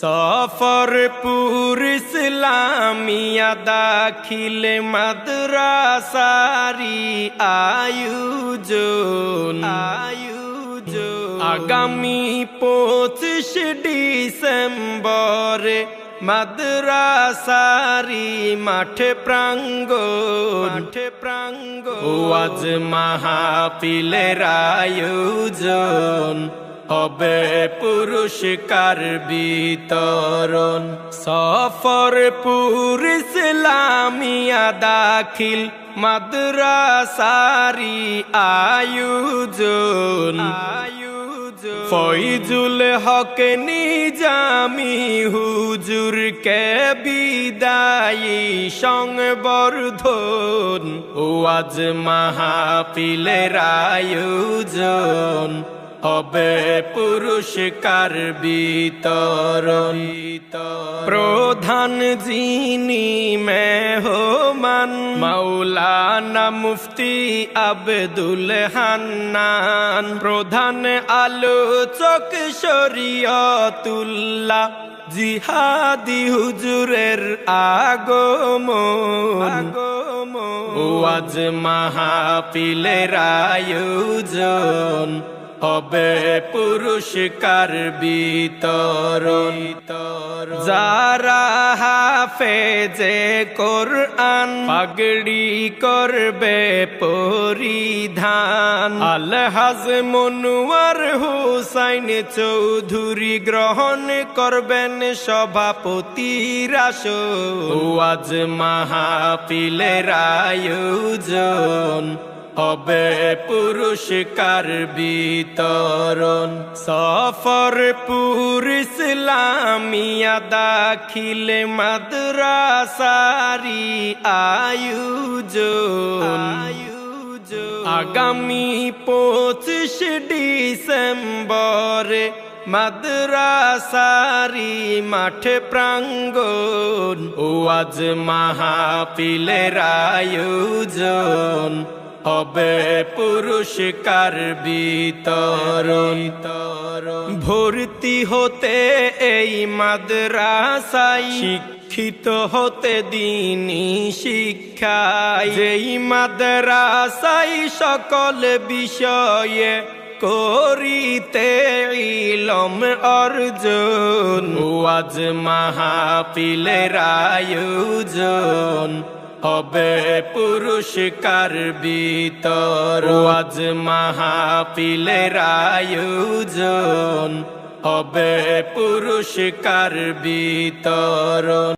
সফরপুর ইসলামিয়া দাখিল মাদ্রাসারি আয়োজন আয়োজন। আগামী পঁচিশ ডিসেম্বরে মাদ্রাসারি মাঠে প্রাঙ্গ মাঠে প্রাঙ্গ ও আজ মাহাপিলের আয়োজন। হবে পুরস্কার বিতরণ। সফরপুর ইসলামিয়া দাখিল মাদ্রাসারি আয়োজন। আয়োজন ফৈজুল হক নিজামি হুজুর কে বিদায়ী সংবর্ধন। ও আজ মাহাপিলের আয়োজন। হবে পুরস্কার বিতরণ। প্রধান যিনি মেহমান মাওলানা মুফতি আব্দুল হান্নান। প্রধান আলোচক শরিয়তুল্লাহ জিহাদি হুজুরের আগমন। ও আজ মাহাপিলের আয়োজন। হবে পুরস্কার বিতরণ। যারা হাফে হাফেজে কোরআন পাগড়ি করবে পরিধান। আলহাজ মনুয়ার হুসাইন চৌধুরী গ্রহণ করবেন সভাপতি রাস আজ মাহাপিলের আয়োজন। হবে পুরস্কার বিতরণ। সফরপুর ইসলামিয়া দাখিল মাদ্রাসারি আয়োজন। আগামী পঁচিশ ডিসেম্বরে মাদ্রাসারি মাঠে প্রাঙ্গণ। ও আজ মাহাপিলের আয়োজন। হবে পুরস্কার বিতরণ। ভর্তি হতে এই মাদ্রাসায় শিক্ষিত হতে দিনী শিক্ষায়। যেই মাদ্রাসায় সকল বিষয়ে করিতে ইলম অর্জন ও আজ মাহাপিলের আয়োজন। হবে পুরস্কার বিতর। আজ মাহাপিলের আয়োজন হবে পুরস্কার বিতরণ